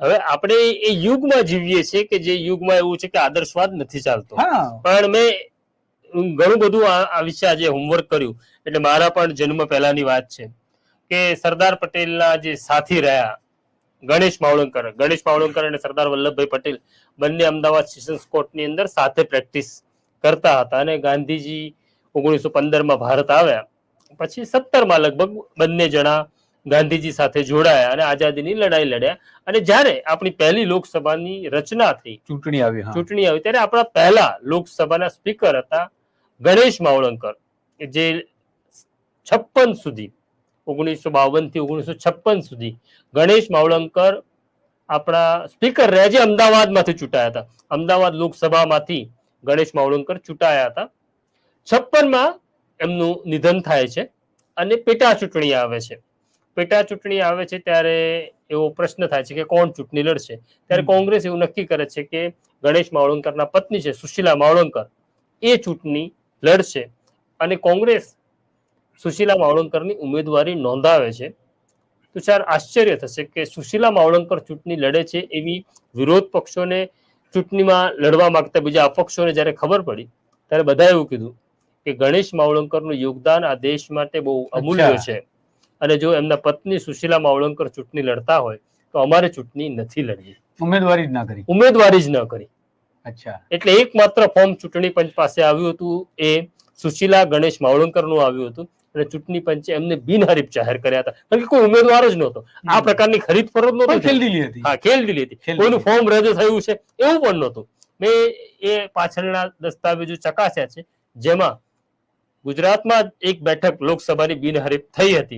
હવે આપણે એ યુગમાં જીવીએ છીએ કે જે યુગમાં એવું છે કે આદર્શવાદ નથી ચાલતો. પણ મેં ઘણું બધું આ વિશે આજે હોમવર્ક કર્યું. એટલે મારા પણ જન્મ પહેલાની વાત છે કે સરદાર પટેલના જે સાથી રહ્યા ગણેશ માવળંકર ગણેશ માવળંકર અને સરદાર વલ્લભભાઈ પટેલ બંને અમદાવાદ સેશન્સ કોર્ટની અંદર સાથે પ્રેક્ટિસ કરતા હતા અને ગાંધીજી ઓગણીસો પંદરમાં ભારત આવ્યા. પછી સત્તરમાં લગભગ બંને જણા ગાંધીજી સાથે જોડાયા અને આઝાદીની લડાઈ લડ્યા. અને જ્યારે આપણી પહેલી લોકસભાની રચના થઈ ચૂંટણી આવી ચૂંટણી આવી ત્યારે આપણા પહેલા લોકસભાના સ્પીકર હતા ગણેશ માવળંકર કે જે છપ્પન સુધી ઓગણીસો બાવનથી ઓગણીસો છપ્પન સુધી ગણેશ માવળંકર આપણા સ્પીકર રહ્યા જે અમદાવાદમાંથી ચૂંટાયા હતા. અમદાવાદ લોકસભામાંથી ગણેશ માવળંકર ચૂંટાયા હતા. છપ્પનમાં એમનું નિધન થાય છે અને પેટા ચૂંટણી આવે છે. પેટા ચૂંટણી આવે છે ત્યારે એવો પ્રશ્ન થાય છે કે કોણ ચૂંટણી લડશે? ત્યારે કોંગ્રેસ એવું નક્કી કરે છે કે ગણેશ માવળંકરના પત્ની છે સુશીલા માવળંકર. એ ચૂંટણી લડશે અને કોંગ્રેસ સુશીલા માવળંકરની ઉમેદવારી નોંધાવે છે. તો ચાર આશ્ચર્ય થશે કે સુશીલા માવળંકર ચૂંટણી લડે છે એવી વિરોધ પક્ષોને ચૂંટણીમાં લડવા માંગતા બીજા અપક્ષોને જ્યારે ખબર પડી ત્યારે બધાએ એવું કીધું કે ગણેશ માવળંકરનું યોગદાન આ દેશ માટે બહુ અમૂલ્ય છે. અને જો એમના પત્ની સુશીલા માવળંકર ચૂંટણી લડતા હોય તો અમારે ચૂંટણી નથી લડવી. ઉમેદવારી જ ના કરી. ઉમેદવારી જ ન કરી. અચ્છા. એટલે એકમાત્ર ફોર્મ ચૂંટણી પંચ પાસે આવ્યું હતું એ સુશીલા ગણેશ માવળંકરનું આવ્યું હતું. અને ચૂંટણી પંચે એમને બિનહરીફ જાહેર કર્યા હતા. કારણ કે કોઈ ઉમેદવાર જ નહોતો. આ પ્રકારની ખરીદ ફરજ નહોતી. ખેલદિલી હતી. હા ખેલદિલી હતી. કોઈનું ફોર્મ રજૂ થયું છે એવું પણ નહોતું. મેં એ પાછળના દસ્તાવેજો ચકાસ્યા છે જેમાં ગુજરાતમાં એક બેઠક લોકસભાની બિનહરીફ થઈ હતી.